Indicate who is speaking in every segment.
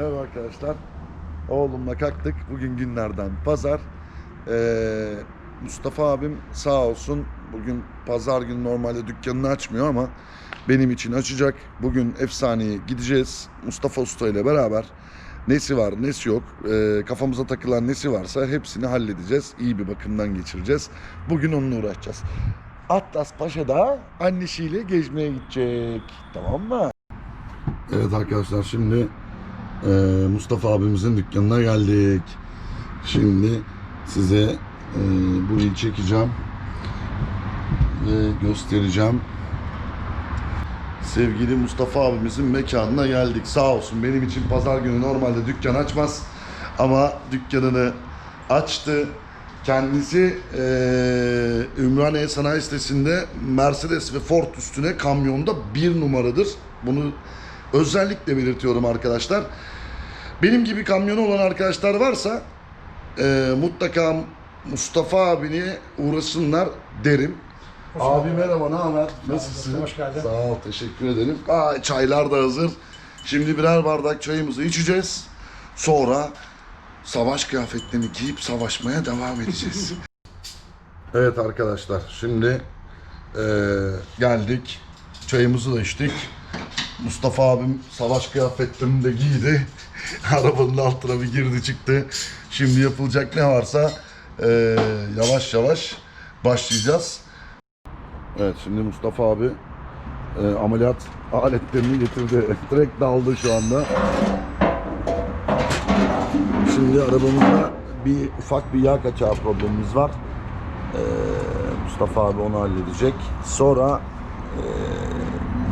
Speaker 1: Merhaba arkadaşlar. Oğlumla kalktık. Bugün günlerden pazar. Ee, Mustafa abim sağ olsun. Bugün pazar günü normalde dükkanını açmıyor ama benim için açacak. Bugün efsaneye gideceğiz. Mustafa Usta ile beraber nesi var nesi yok ee, kafamıza takılan nesi varsa hepsini halledeceğiz. İyi bir bakımdan geçireceğiz. Bugün onunla uğraşacağız. Atlas Paşa da annesiyle gezmeye gidecek. Tamam mı? Evet arkadaşlar şimdi ee, Mustafa abimizin dükkanına geldik. Şimdi size e, burayı çekeceğim ve göstereceğim. Sevgili Mustafa abimizin mekanına geldik. Sağ olsun benim için pazar günü normalde dükkan açmaz. Ama dükkanını açtı. Kendisi e, Ümraniye Sanayi Sitesi'nde Mercedes ve Ford üstüne kamyonda bir numaradır. Bunu özellikle belirtiyorum arkadaşlar. Benim gibi kamyonu olan arkadaşlar varsa e, mutlaka Mustafa abini uğrasınlar derim. Abi merhaba ne haber? Nasılsın?
Speaker 2: hoş geldin.
Speaker 1: Sağ ol teşekkür ederim. Aa, çaylar da hazır. Şimdi birer bardak çayımızı içeceğiz. Sonra savaş kıyafetlerini giyip savaşmaya devam edeceğiz. evet arkadaşlar şimdi e, geldik. Çayımızı da içtik. Mustafa abim savaş kıyafetlerini de giydi. Arabanın altına bir girdi çıktı. Şimdi yapılacak ne varsa e, yavaş yavaş başlayacağız. Evet şimdi Mustafa abi e, ameliyat aletlerini getirdi. Direkt daldı şu anda. Şimdi arabamızda bir ufak bir yağ kaçağı problemimiz var. E, Mustafa abi onu halledecek. Sonra e,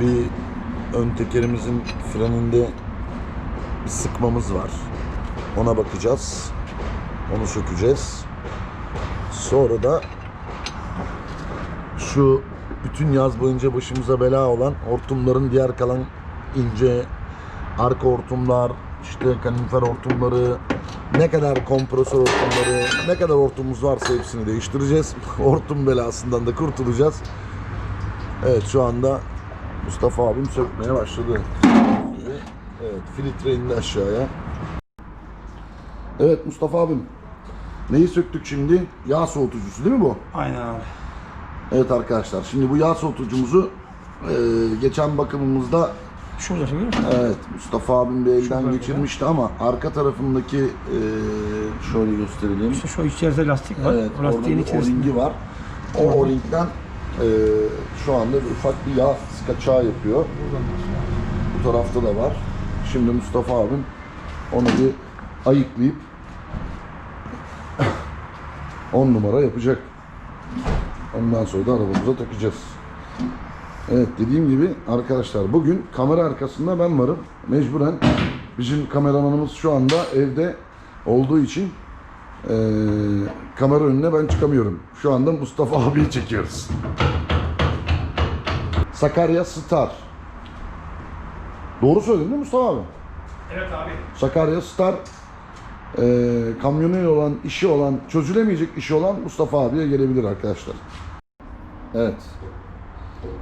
Speaker 1: bir ön tekerimizin freninde bir sıkmamız var. Ona bakacağız. Onu sökeceğiz. Sonra da şu bütün yaz boyunca başımıza bela olan hortumların diğer kalan ince arka hortumlar, işte kalifer hortumları, ne kadar kompresör hortumları, ne kadar hortumumuz varsa hepsini değiştireceğiz. Hortum belasından da kurtulacağız. Evet şu anda Mustafa abim sökmeye başladı. Evet filtre indi aşağıya. Evet Mustafa abim. Neyi söktük şimdi? Yağ soğutucusu değil mi bu?
Speaker 2: Aynen abi.
Speaker 1: Evet arkadaşlar şimdi bu yağ soğutucumuzu e, geçen bakımımızda
Speaker 2: Şurada görüyor musun?
Speaker 1: evet Mustafa abim bir elden
Speaker 2: bölgede.
Speaker 1: geçirmişti ama arka tarafındaki e, şöyle gösterelim.
Speaker 2: İşte şu içeride lastik var.
Speaker 1: Evet
Speaker 2: o lastiğin içerisinde.
Speaker 1: o-ringi var. O o-ringden e, şu anda bir ufak bir yağ kaçağı yapıyor. Bu tarafta da var. Şimdi Mustafa abim onu bir ayıklayıp 10 numara yapacak. Ondan sonra da arabamıza takacağız. Evet dediğim gibi arkadaşlar bugün kamera arkasında ben varım. Mecburen bizim kameramanımız şu anda evde olduğu için eee, kamera önüne ben çıkamıyorum. Şu anda Mustafa abiyi çekiyoruz. Sakarya Star. Doğru söyledin değil mi Mustafa abi?
Speaker 2: Evet abi.
Speaker 1: Sakarya Star eee kamyonuyla olan işi olan çözülemeyecek işi olan Mustafa abiye gelebilir arkadaşlar. Evet.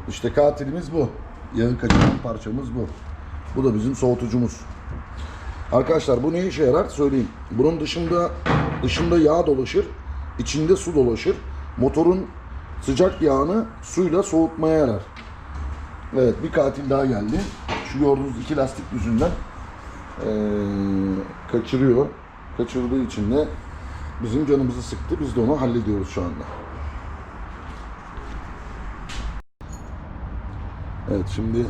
Speaker 1: İşte katilimiz bu. Yağı kaçıran parçamız bu. Bu da bizim soğutucumuz. Arkadaşlar bu ne işe yarar söyleyeyim. Bunun dışında dışında yağ dolaşır, içinde su dolaşır. Motorun sıcak yağını suyla soğutmaya yarar. Evet bir katil daha geldi. Şu gördüğünüz iki lastik yüzünden eee, kaçırıyor. Kaçırdığı için de bizim canımızı sıktı. Biz de onu hallediyoruz şu anda. Evet şimdi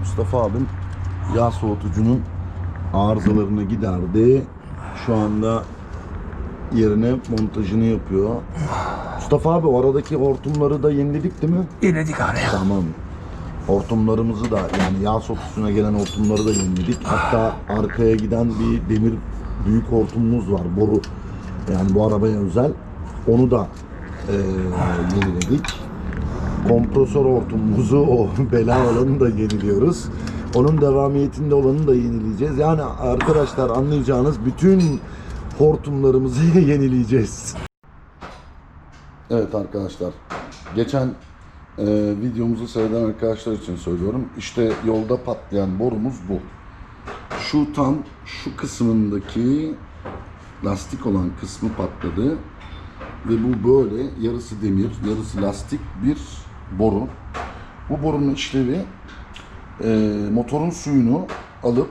Speaker 1: Mustafa abim yağ soğutucunun arızalarını giderdi. Şu anda yerine montajını yapıyor. Mustafa abi o aradaki hortumları da yeniledik değil mi?
Speaker 2: Yeniledik abi.
Speaker 1: Tamam. Hortumlarımızı da yani yağ sokutusuna gelen hortumları da yeniledik. Hatta arkaya giden bir demir büyük hortumumuz var. Boru. Yani bu arabaya özel. Onu da eee yeniledik. Kompresör hortumumuzu o bela olanı da yeniliyoruz. Onun devamiyetinde olanı da yenileyeceğiz. Yani arkadaşlar anlayacağınız bütün hortumlarımızı yenileyeceğiz. Evet arkadaşlar. Geçen e, videomuzu seyreden arkadaşlar için söylüyorum. İşte yolda patlayan borumuz bu. Şu tam şu kısmındaki lastik olan kısmı patladı. Ve bu böyle yarısı demir, yarısı lastik bir boru. Bu borunun işlevi e, motorun suyunu alıp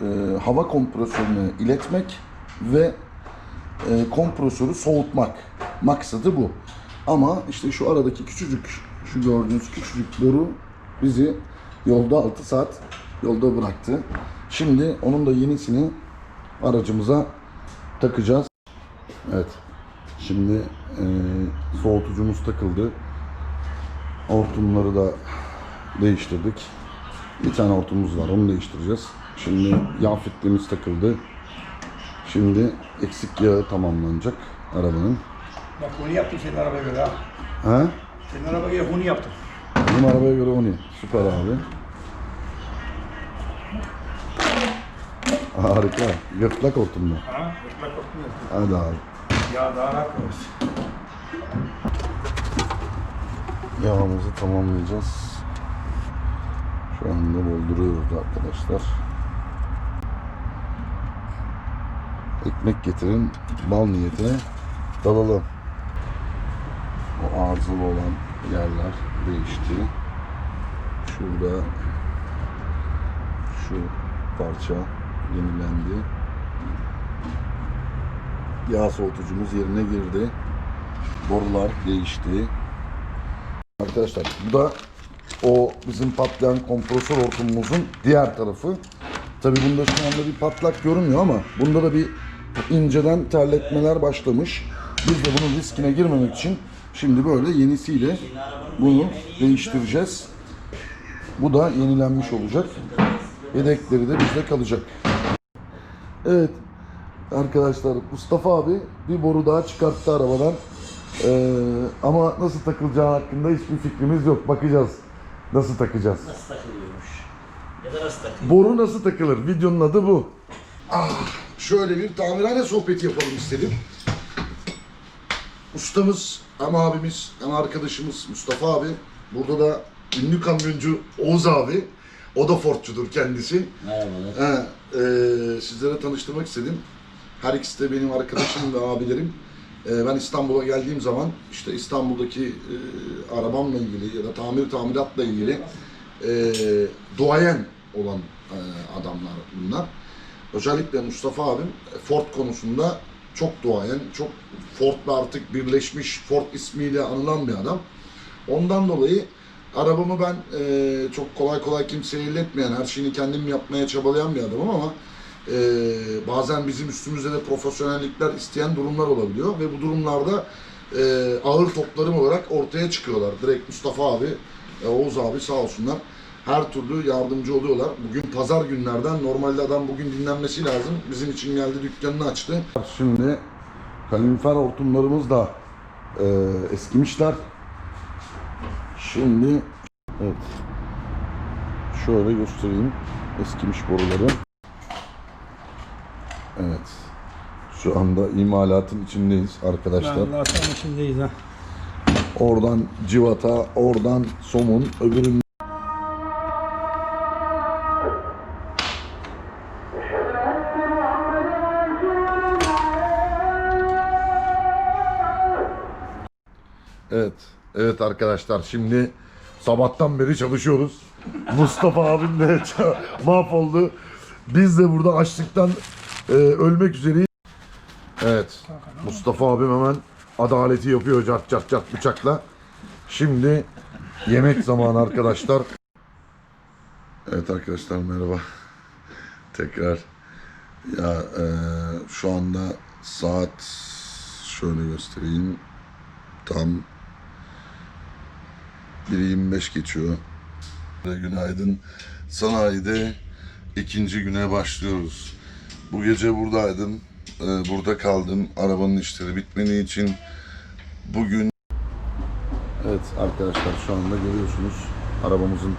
Speaker 1: e, hava kompresörüne iletmek ve e, kompresörü soğutmak. Maksadı bu. Ama işte şu aradaki küçücük, şu gördüğünüz küçücük boru bizi yolda 6 saat yolda bıraktı. Şimdi onun da yenisini aracımıza takacağız. Evet. Şimdi e, soğutucumuz takıldı. Hortumları da değiştirdik. Bir tane hortumumuz var onu değiştireceğiz. Şimdi yağ filtremiz takıldı. Şimdi eksik yağı tamamlanacak arabanın.
Speaker 2: Bak bunu yaptım senin arabaya göre ha.
Speaker 1: Ha?
Speaker 2: Senin arabaya göre bunu yaptım.
Speaker 1: Benim arabaya göre o ne? Süper abi. Harika. Gırtlak hortumlu.
Speaker 2: Ha? Gırtlak korkmuyor.
Speaker 1: Hadi abi.
Speaker 2: Ya daha rahat kalırız.
Speaker 1: Yağımızı tamamlayacağız. Şu anda dolduruyoruz arkadaşlar. Ekmek getirin, bal niyetine dalalım. O arızalı olan yerler değişti. Şurada şu parça yenilendi. Yağ soğutucumuz yerine girdi. Borular değişti. Arkadaşlar bu da o bizim patlayan kompresör hortumumuzun diğer tarafı. Tabi bunda şu anda bir patlak görünmüyor ama bunda da bir inceden terletmeler başlamış. Biz de bunun riskine girmemek için şimdi böyle yenisiyle bunu değiştireceğiz. Bu da yenilenmiş olacak. Yedekleri de bizde kalacak. Evet arkadaşlar Mustafa abi bir boru daha çıkarttı arabadan. Ee, ama nasıl takılacağı hakkında hiçbir fikrimiz yok. Bakacağız. Nasıl takacağız?
Speaker 3: Nasıl takılıyormuş? Ya da nasıl takılıyor?
Speaker 1: Boru nasıl takılır? Videonun adı bu. Ah, şöyle bir tamirhane sohbeti yapalım istedim. Ustamız hem abimiz hem arkadaşımız Mustafa abi. Burada da ünlü kamyoncu Oğuz abi. O da Fordçudur kendisi.
Speaker 3: Merhabalar.
Speaker 1: He, e, sizlere tanıştırmak istedim. Her ikisi de benim arkadaşım ve abilerim. E, ben İstanbul'a geldiğim zaman işte İstanbul'daki e, arabamla ilgili ya da tamir tamiratla ilgili e, duayen olan e, adamlar bunlar. Özellikle Mustafa abim Ford konusunda çok duayen, çok Ford'la artık birleşmiş, Ford ismiyle anılan bir adam. Ondan dolayı arabamı ben e, çok kolay kolay kimseye illetmeyen, her şeyini kendim yapmaya çabalayan bir adamım ama e, bazen bizim üstümüzde de profesyonellikler isteyen durumlar olabiliyor ve bu durumlarda e, ağır toplarım olarak ortaya çıkıyorlar. Direkt Mustafa abi, e, Oğuz abi sağ olsunlar her türlü yardımcı oluyorlar. Bugün pazar günlerden normalde adam bugün dinlenmesi lazım. Bizim için geldi dükkanını açtı. Şimdi kalorifer hortumlarımız da e, eskimişler. Şimdi evet şöyle göstereyim eskimiş boruları. Evet. Şu anda imalatın içindeyiz arkadaşlar.
Speaker 2: Tam içindeyiz ha.
Speaker 1: Oradan civata, oradan somun, öbürün evet arkadaşlar şimdi sabahtan beri çalışıyoruz. Mustafa abim de mahvoldu. Biz de burada açlıktan e, ölmek üzereyiz. Evet, Mustafa abim hemen adaleti yapıyor cart cart cart bıçakla. Şimdi yemek zamanı arkadaşlar. Evet arkadaşlar merhaba. Tekrar ya e, şu anda saat şöyle göstereyim. Tam 1.25 geçiyor. Günaydın. Sanayide ikinci güne başlıyoruz. Bu gece buradaydım. Ee, burada kaldım. Arabanın işleri bitmediği için bugün Evet arkadaşlar şu anda görüyorsunuz arabamızın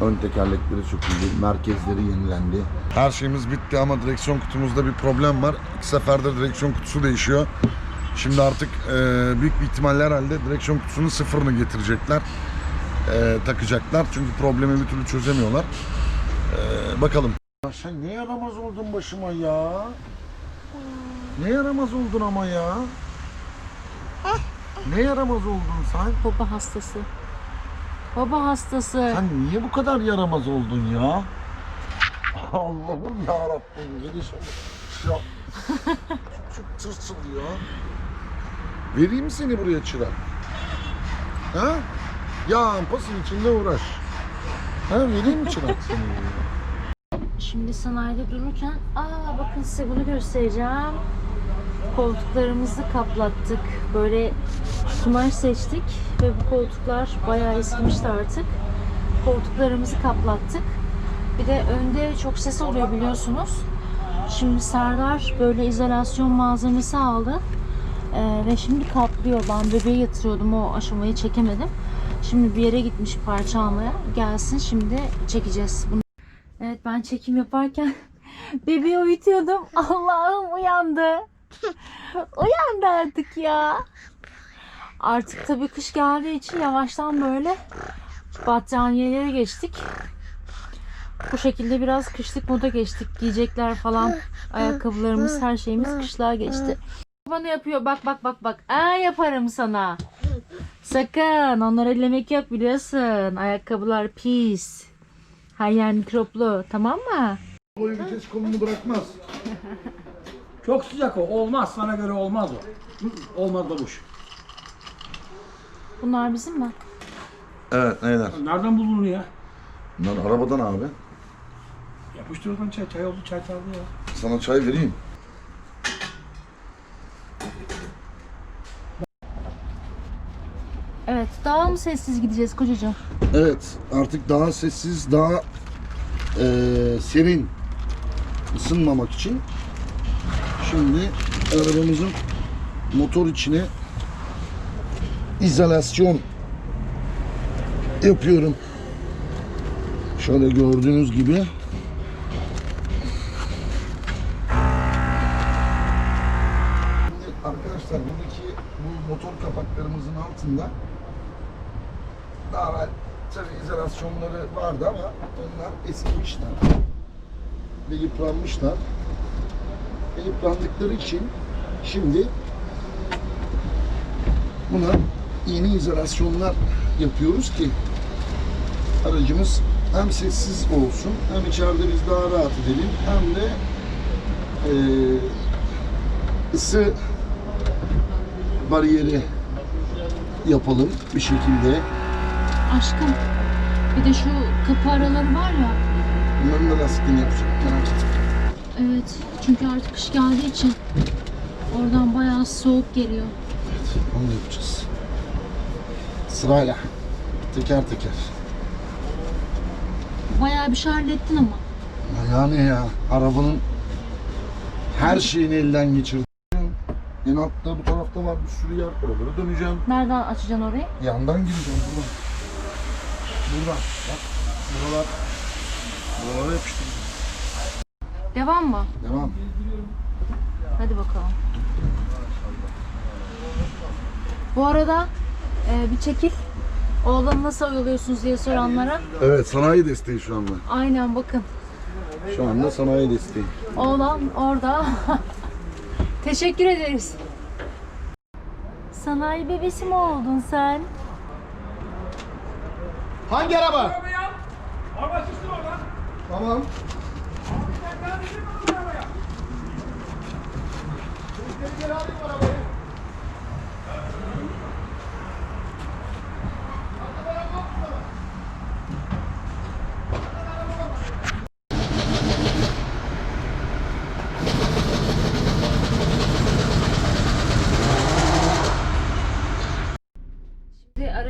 Speaker 1: ön tekerlekleri söküldü, merkezleri yenilendi. Her şeyimiz bitti ama direksiyon kutumuzda bir problem var. İki seferde direksiyon kutusu değişiyor. Şimdi artık e, büyük bir ihtimalle herhalde direksiyon kutusunun sıfırını getirecekler. E, takacaklar. Çünkü problemi bir türlü çözemiyorlar. E, bakalım. Ya sen ne yaramaz oldun başıma ya? Ne yaramaz oldun ama ya? Ne yaramaz oldun sen?
Speaker 4: Baba hastası. Baba hastası.
Speaker 1: Sen niye bu kadar yaramaz oldun ya? Allah'ım ya Rabbim gidiş ya. Çok tırsıl ya. Vereyim seni buraya çırak? Ha? Ya pasın içinde uğraş. Ha vereyim çırak seni?
Speaker 4: Şimdi sanayide dururken aa bakın size bunu göstereceğim. Koltuklarımızı kaplattık. Böyle kumaş seçtik ve bu koltuklar bayağı eskimişti artık. Koltuklarımızı kaplattık. Bir de önde çok ses oluyor biliyorsunuz. Şimdi Serdar böyle izolasyon malzemesi aldı. Ee, ve şimdi kaplıyor. Ben bebeği yatırıyordum o aşamayı çekemedim. Şimdi bir yere gitmiş parça almaya. Gelsin şimdi çekeceğiz bunu. Evet ben çekim yaparken bebeği uyutuyordum. Allah'ım uyandı. uyandı artık ya. Artık tabii kış geldiği için yavaştan böyle battaniyelere geçtik. Bu şekilde biraz kışlık moda geçtik. Giyecekler falan, ayakkabılarımız, her şeyimiz kışlığa geçti. Bana yapıyor. Bak bak bak bak. Aa yaparım sana. Sakın. Onları ellemek yok biliyorsun. Ayakkabılar pis. Her yer mikroplu. Tamam mı?
Speaker 1: Boyu vites kolunu bırakmaz.
Speaker 2: Çok sıcak o. Olmaz. Sana göre olmaz o. Olmaz babuş.
Speaker 4: Bunlar bizim mi?
Speaker 1: Evet neyler?
Speaker 2: Nereden buldun onu ya?
Speaker 1: Bunlar arabadan abi.
Speaker 2: Yapıştır oradan çay. Çay oldu. Çay sardı ya.
Speaker 1: Sana çay vereyim.
Speaker 4: Evet. Daha mı sessiz gideceğiz kocacığım?
Speaker 1: Evet artık daha sessiz, daha eee, serin ısınmamak için şimdi arabamızın motor içine izolasyon yapıyorum. Şöyle gördüğünüz gibi. Arkadaşlar buradaki bu motor kapaklarımızın altında daha evvel tabii izolasyonları vardı ama onlar eskimişler ve yıpranmışlar. Ve yıprandıkları için şimdi buna yeni izolasyonlar yapıyoruz ki aracımız hem sessiz olsun hem içeride biz daha rahat edelim hem de eee ısı bariyeri yapalım bir şekilde.
Speaker 4: Aşkım. Bir de şu kapı araları var ya.
Speaker 1: Bunların da lastiklerini. Merak etme.
Speaker 4: Evet. Çünkü artık kış geldiği için oradan bayağı soğuk geliyor.
Speaker 1: Evet, onu da yapacağız. Sırayla. Teker teker.
Speaker 4: Bayağı bir şey hallettin ama.
Speaker 1: Ya Yani ya arabanın her şeyini elden geçirdim. En altta bu tarafta var bir sürü yer. Oraları döneceğim.
Speaker 4: Nereden açacaksın orayı?
Speaker 1: Yandan gireceğim buradan. Buradan. Bak. Buralar. Buralara yapıştırdım.
Speaker 4: Devam mı?
Speaker 1: Devam.
Speaker 4: Hadi bakalım. Bu arada e, bir çekil. Oğlanı nasıl oyalıyorsunuz diye soranlara.
Speaker 1: Evet sanayi desteği şu anda.
Speaker 4: Aynen bakın.
Speaker 1: Şu anda sanayi desteği.
Speaker 4: Oğlan orada. Teşekkür ederiz. Sanayi bebesi mi oldun sen?
Speaker 1: Hangi araba? Tamam.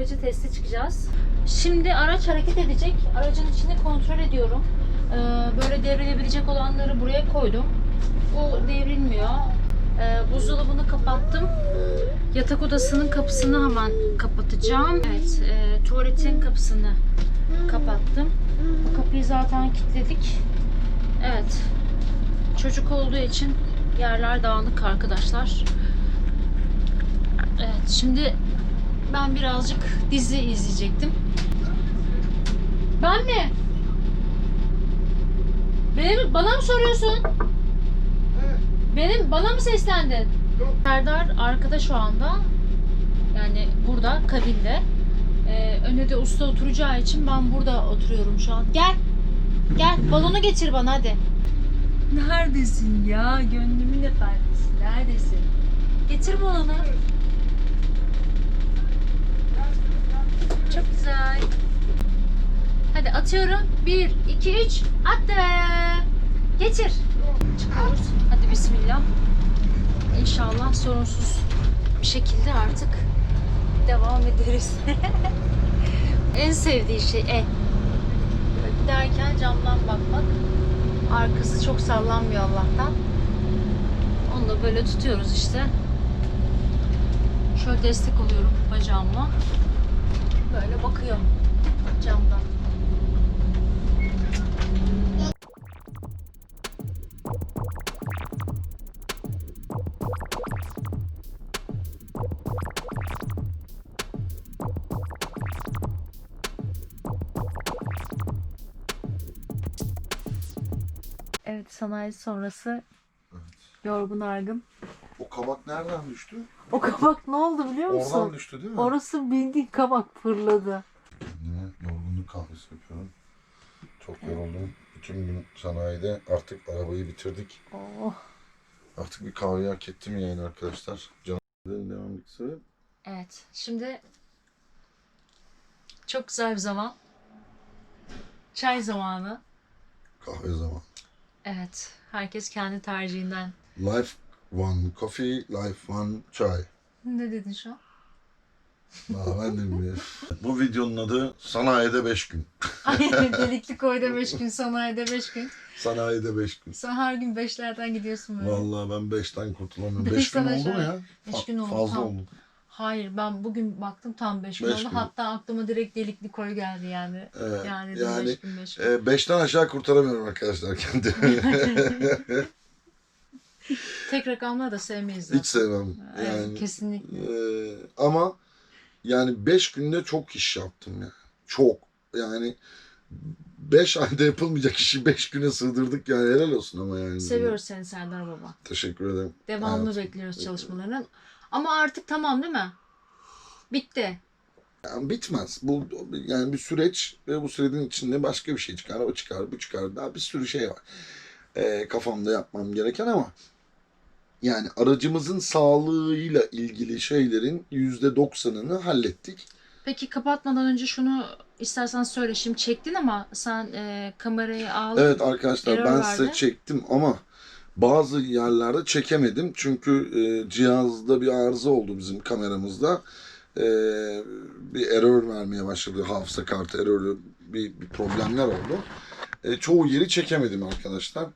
Speaker 4: Aracı teste çıkacağız. Şimdi araç hareket edecek. Aracın içini kontrol ediyorum. Ee, böyle devrilebilecek olanları buraya koydum. Bu devrilmiyor. Ee, buzdolabını kapattım. Yatak odasının kapısını hemen kapatacağım. Evet, e, tuvaletin kapısını kapattım. Bu kapıyı zaten kilitledik. Evet. Çocuk olduğu için yerler dağınık arkadaşlar. Evet şimdi ben birazcık dizi izleyecektim. Ben mi? Benim bana mı soruyorsun? Benim bana mı seslendin? Serdar arkada şu anda. Yani burada kabinde. Ee, önde de usta oturacağı için ben burada oturuyorum şu an. Gel. Gel balonu getir bana hadi. Neredesin ya? Gönlümün efendisi. Neredesin? Getir balonu. Çok güzel. Hadi atıyorum. Bir, iki, üç. Attım. Getir. Çıkıyoruz. Hadi bismillah. İnşallah sorunsuz bir şekilde artık devam ederiz. en sevdiği şey e. Giderken camdan bakmak. Arkası çok sallanmıyor Allah'tan. Onu da böyle tutuyoruz işte. Şöyle destek oluyorum bacağımla. Böyle bakıyorum camdan. Evet sanayi sonrası yorgun argın.
Speaker 1: O kabak nereden düştü?
Speaker 4: O kabak ne oldu biliyor musun?
Speaker 1: Oradan düştü değil mi?
Speaker 4: Orası bildiğin kabak fırladı.
Speaker 1: Yine yorgunluk kahvesi yapıyorum. Çok yoruldum. Bütün gün sanayide artık arabayı bitirdik.
Speaker 4: Oh.
Speaker 1: Artık bir kahve hak ettim yani arkadaşlar. Canım devam etsin.
Speaker 4: Evet şimdi çok güzel bir zaman. Çay zamanı.
Speaker 1: Kahve zaman.
Speaker 4: Evet herkes kendi tercihinden.
Speaker 1: Life one coffee, life one çay.
Speaker 4: Ne dedin şu an?
Speaker 1: Aa, ben de bilmiyorum. Bu videonun adı Sanayide 5 gün.
Speaker 4: Aynen delikli koyda 5 gün, sanayide 5 gün.
Speaker 1: Sanayide 5 gün.
Speaker 4: Sen her gün 5'lerden gidiyorsun böyle.
Speaker 1: Vallahi ben 5'ten kurtulamıyorum.
Speaker 4: Beş
Speaker 1: 5 gün oldu mu ya?
Speaker 4: beş
Speaker 1: Fa-
Speaker 4: gün oldu,
Speaker 1: Fazla
Speaker 4: tam.
Speaker 1: oldu.
Speaker 4: Hayır ben bugün baktım tam 5 gün
Speaker 1: Beş
Speaker 4: oldu.
Speaker 1: gün.
Speaker 4: Hatta aklıma direkt delikli koy geldi yani.
Speaker 1: Evet,
Speaker 4: Yani,
Speaker 1: yani,
Speaker 4: yani 5 gün 5 gün.
Speaker 1: 5'ten aşağı kurtaramıyorum arkadaşlar kendimi.
Speaker 4: Tek rakamları da sevmeyiz zaten.
Speaker 1: Hiç sevmem.
Speaker 4: Evet,
Speaker 1: Yani,
Speaker 4: kesinlikle.
Speaker 1: Ee, ama yani 5 günde çok iş yaptım ya. Çok. Yani 5 ayda yapılmayacak işi 5 güne sığdırdık yani helal olsun ama yani.
Speaker 4: Seviyoruz seni Serdar Baba.
Speaker 1: Teşekkür ederim.
Speaker 4: Devamlı
Speaker 1: Evet.
Speaker 4: bekliyoruz çalışmalarını. Ama artık tamam değil mi? Bitti.
Speaker 1: Yani bitmez. Bu yani bir süreç ve bu sürecin içinde başka bir şey çıkar. O çıkar, bu çıkar. Daha bir sürü şey var. Ee, kafamda yapmam gereken ama yani aracımızın sağlığıyla ilgili şeylerin %90'ını hallettik.
Speaker 4: Peki kapatmadan önce şunu istersen söyle. Şimdi çektin ama sen e, kamerayı al.
Speaker 1: Evet arkadaşlar ben
Speaker 4: verdi.
Speaker 1: size çektim ama bazı yerlerde çekemedim. Çünkü e, cihazda bir arıza oldu bizim kameramızda. E, bir error vermeye başladı. Hafıza kartı error'ü bir, bir problemler oldu. E, çoğu yeri çekemedim arkadaşlar.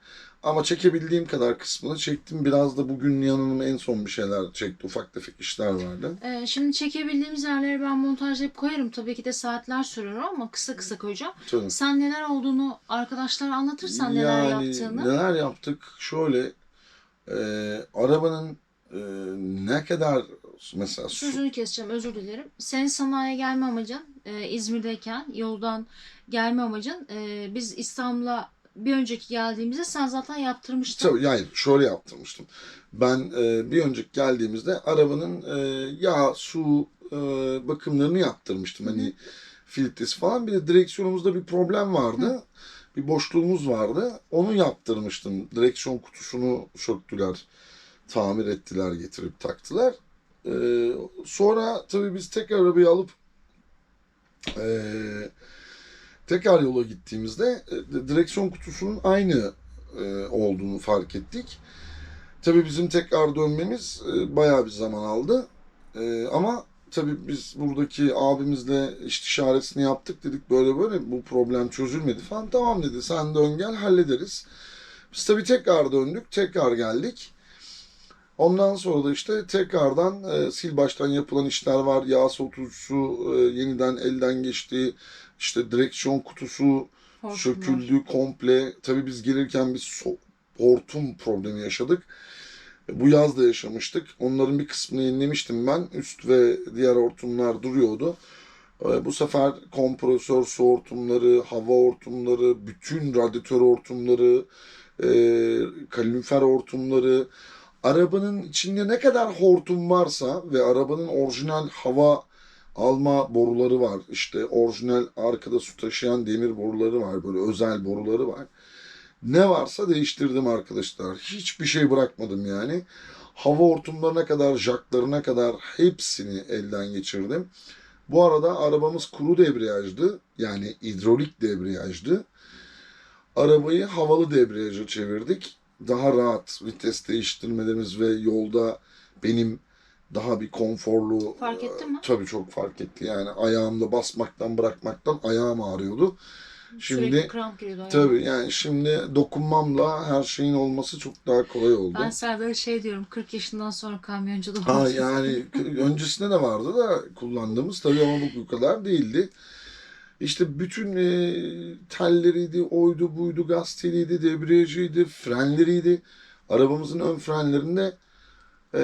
Speaker 1: Ama çekebildiğim kadar kısmını çektim. Biraz da bugün yanıma en son bir şeyler çekti. Ufak tefek işler vardı.
Speaker 4: E, şimdi çekebildiğimiz yerleri ben montajlayıp koyarım. Tabii ki de saatler sürer ama kısa kısa koyacağım.
Speaker 1: Tabii.
Speaker 4: Sen neler olduğunu arkadaşlara anlatırsan neler yaptığını.
Speaker 1: Neler yaptık? Şöyle e, arabanın e, ne kadar mesela su,
Speaker 4: Sözünü keseceğim özür dilerim. Senin sanayiye gelme amacın e, İzmir'deyken yoldan gelme amacın e, biz İstanbul'a bir önceki geldiğimizde sen zaten yaptırmıştın.
Speaker 1: Tabii yani şöyle yaptırmıştım. Ben e, bir önceki geldiğimizde arabanın e, yağ, su e, bakımlarını yaptırmıştım. Hani filtresi falan. Bir de direksiyonumuzda bir problem vardı. Bir boşluğumuz vardı. Onu yaptırmıştım. Direksiyon kutusunu söktüler. Tamir ettiler, getirip taktılar. E, sonra tabii biz tekrar arabayı alıp e, tekrar yola gittiğimizde e, direksiyon kutusunun aynı e, olduğunu fark ettik. Tabii bizim tekrar dönmemiz e, bayağı bir zaman aldı. E, ama tabii biz buradaki abimizle istişaresini yaptık dedik böyle böyle bu problem çözülmedi falan. Tamam dedi sen dön gel hallederiz. Biz tabii tekrar döndük tekrar geldik. Ondan sonra da işte tekrardan e, sil baştan yapılan işler var. Yağ soğutucusu e, yeniden elden geçti. İşte direksiyon kutusu
Speaker 4: Hortumlar.
Speaker 1: söküldü komple. Tabii biz gelirken bir so- hortum problemi yaşadık. Bu yaz da yaşamıştık. Onların bir kısmını yenilemiştim ben. Üst ve diğer hortumlar duruyordu. Ee, Bu sefer kompresör su hortumları, hava hortumları, bütün radyatör hortumları, e, kalorifer hortumları, arabanın içinde ne kadar hortum varsa ve arabanın orijinal hava alma boruları var. İşte orijinal arkada su taşıyan demir boruları var. Böyle özel boruları var. Ne varsa değiştirdim arkadaşlar. Hiçbir şey bırakmadım yani. Hava hortumlarına kadar, jaklarına kadar hepsini elden geçirdim. Bu arada arabamız kuru debriyajdı. Yani hidrolik debriyajdı. Arabayı havalı debriyaja çevirdik. Daha rahat vites değiştirmelerimiz ve yolda benim daha bir konforlu...
Speaker 4: Fark etti mi?
Speaker 1: Tabii çok fark etti. Yani ayağımda basmaktan bırakmaktan ayağım ağrıyordu. Şimdi
Speaker 4: Sürekli kramp ayağıma.
Speaker 1: tabii yani şimdi dokunmamla her şeyin olması çok daha kolay oldu.
Speaker 4: Ben Serdar'a şey diyorum 40 yaşından sonra kamyoncu da
Speaker 1: Ha yani öncesinde de vardı da kullandığımız tabii ama bu, bu kadar değildi. İşte bütün e, telleriydi, oydu buydu, gaz teliydi, debriyajıydı, frenleriydi. Arabamızın ön frenlerinde e,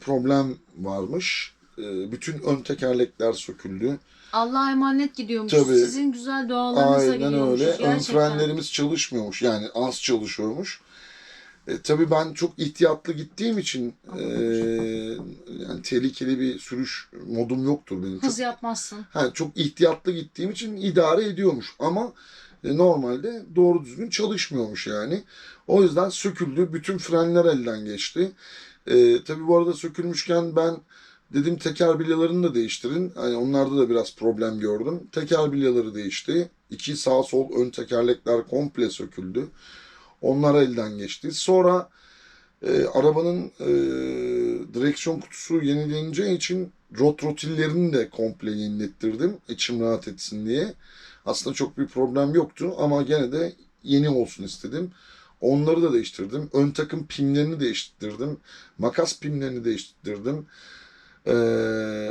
Speaker 1: problem varmış. E, bütün ön tekerlekler söküldü.
Speaker 4: Allah'a emanet gidiyormuş.
Speaker 1: Tabii.
Speaker 4: Sizin güzel dualarınıza
Speaker 1: Aynen
Speaker 4: gidiyormuş.
Speaker 1: öyle. Ön
Speaker 4: Gerçekten.
Speaker 1: frenlerimiz çalışmıyormuş. Yani az çalışıyormuş. E, tabii ben çok ihtiyatlı gittiğim için e, yani tehlikeli bir sürüş modum yoktur benim. Çok,
Speaker 4: Hız yapmazsın.
Speaker 1: ha, çok ihtiyatlı gittiğim için idare ediyormuş. Ama e, normalde doğru düzgün çalışmıyormuş yani. O yüzden söküldü. Bütün frenler elden geçti. E, tabii bu arada sökülmüşken ben dedim teker bilyalarını da değiştirin. Hani onlarda da biraz problem gördüm. Teker bilyaları değişti. İki sağ sol ön tekerlekler komple söküldü. Onlar elden geçti. Sonra e, arabanın e, direksiyon kutusu yenileneceği için rot rotillerini de komple yenilettirdim. İçim rahat etsin diye. Aslında çok bir problem yoktu ama gene de yeni olsun istedim. Onları da değiştirdim. Ön takım pimlerini değiştirdim. Makas pimlerini değiştirdim. E,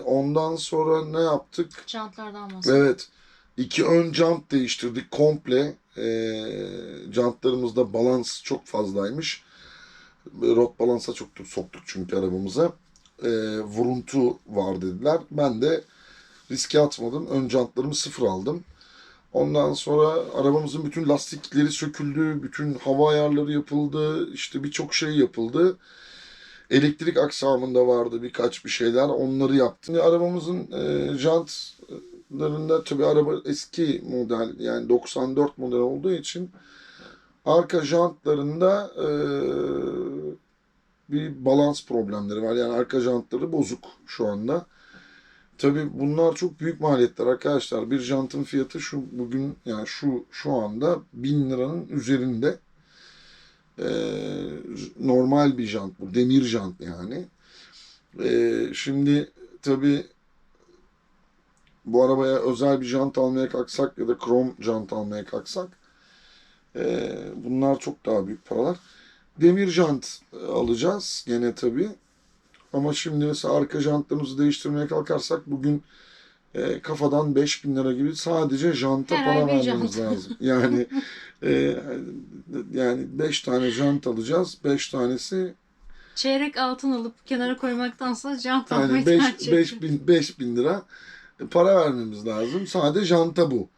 Speaker 1: ondan sonra ne yaptık?
Speaker 4: Jantlardan bahsediyor.
Speaker 1: Evet. İki ön jant değiştirdik komple. E, jantlarımızda balans çok fazlaymış. Rot balansa çok soktuk çünkü arabamıza. E, vuruntu var dediler. Ben de riske atmadım. Ön jantlarımı sıfır aldım. Ondan sonra arabamızın bütün lastikleri söküldü. Bütün hava ayarları yapıldı. İşte birçok şey yapıldı. Elektrik aksamında vardı birkaç bir şeyler. Onları yaptım. Şimdi arabamızın e, jantlarında tabii araba eski model yani 94 model olduğu için arka jantlarında e, bir balans problemleri var. Yani arka jantları bozuk şu anda. Tabii bunlar çok büyük maliyetler arkadaşlar. Bir jantın fiyatı şu bugün yani şu şu anda 1000 liranın üzerinde. Ee, normal bir jant bu. Demir jant yani. Ee, şimdi tabii bu arabaya özel bir jant almaya kalksak ya da krom jant almaya kalksak ee, bunlar çok daha büyük paralar. Demir jant alacağız gene tabii. Ama şimdi mesela arka jantlarımızı değiştirmeye kalkarsak bugün e, kafadan 5000 lira gibi sadece janta
Speaker 4: Her
Speaker 1: para vermemiz
Speaker 4: jant.
Speaker 1: lazım. Yani e, yani 5 tane jant alacağız. 5 tanesi
Speaker 4: Çeyrek altın alıp kenara koymaktansa jant
Speaker 1: yani
Speaker 4: almayı
Speaker 1: 5
Speaker 4: tercih
Speaker 1: 5000 5000 lira para vermemiz lazım. Sadece janta bu.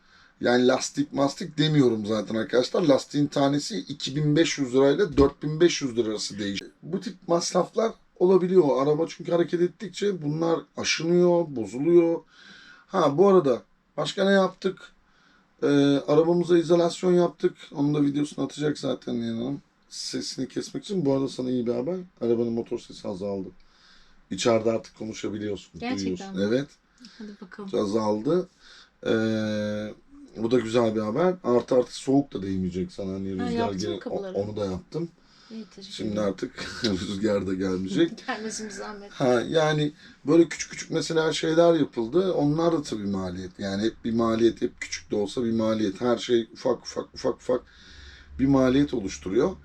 Speaker 1: Yani lastik mastik demiyorum zaten arkadaşlar. Lastiğin tanesi 2500 lirayla 4500 lira arası değişiyor. Bu tip masraflar olabiliyor. Araba çünkü hareket ettikçe bunlar aşınıyor, bozuluyor. Ha bu arada başka ne yaptık? Ee, arabamıza izolasyon yaptık. Onun da videosunu atacak zaten yanım. Sesini kesmek için. Bu arada sana iyi bir haber. Arabanın motor sesi azaldı. İçeride artık konuşabiliyorsun.
Speaker 4: Gerçekten
Speaker 1: duyuyorsun.
Speaker 4: mi?
Speaker 1: Evet
Speaker 4: Hadi bakalım.
Speaker 1: azaldı. Ee, bu da güzel bir haber. Artı artı soğuk da değmeyecek sana. Hani rüzgar o-
Speaker 4: kapıları?
Speaker 1: onu da yaptım.
Speaker 4: Teşekkür
Speaker 1: Şimdi artık rüzgar da gelmeyecek.
Speaker 4: Gelmesin zahmet.
Speaker 1: Ha yani böyle küçük küçük mesela şeyler yapıldı. Onlar da tabii maliyet. Yani hep bir maliyet, hep küçük de olsa bir maliyet. Her şey ufak ufak ufak ufak bir maliyet oluşturuyor.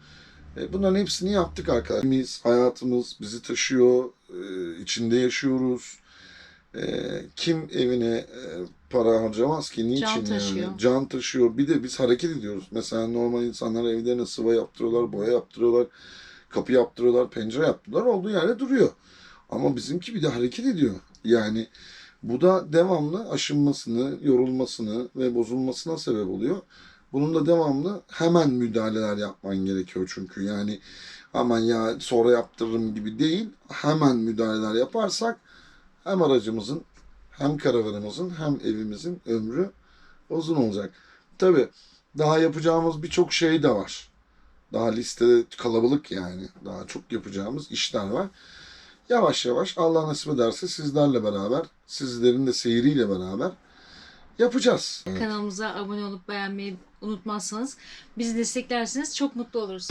Speaker 1: E, bunların hepsini yaptık arkadaşlar. Biz, hayatımız bizi taşıyor, e, içinde yaşıyoruz. E, kim evine e, para harcamaz ki? Niçin
Speaker 4: Can taşıyor.
Speaker 1: yani? Can taşıyor. Bir de biz hareket ediyoruz. Mesela normal insanlar evlerine sıva yaptırıyorlar, boya yaptırıyorlar. Kapı yaptırıyorlar, pencere yaptırıyorlar. Olduğu yerde duruyor. Ama bizimki bir de hareket ediyor. Yani bu da devamlı aşınmasını, yorulmasını ve bozulmasına sebep oluyor. Bunun da devamlı hemen müdahaleler yapman gerekiyor çünkü. Yani aman ya sonra yaptırırım gibi değil. Hemen müdahaleler yaparsak hem aracımızın hem karavanımızın hem evimizin ömrü uzun olacak. Tabi daha yapacağımız birçok şey de var. Daha listede kalabalık yani. Daha çok yapacağımız işler var. Yavaş yavaş Allah nasip ederse sizlerle beraber, sizlerin de seyriyle beraber yapacağız.
Speaker 4: Kanalımıza abone olup beğenmeyi unutmazsanız bizi desteklerseniz çok mutlu oluruz.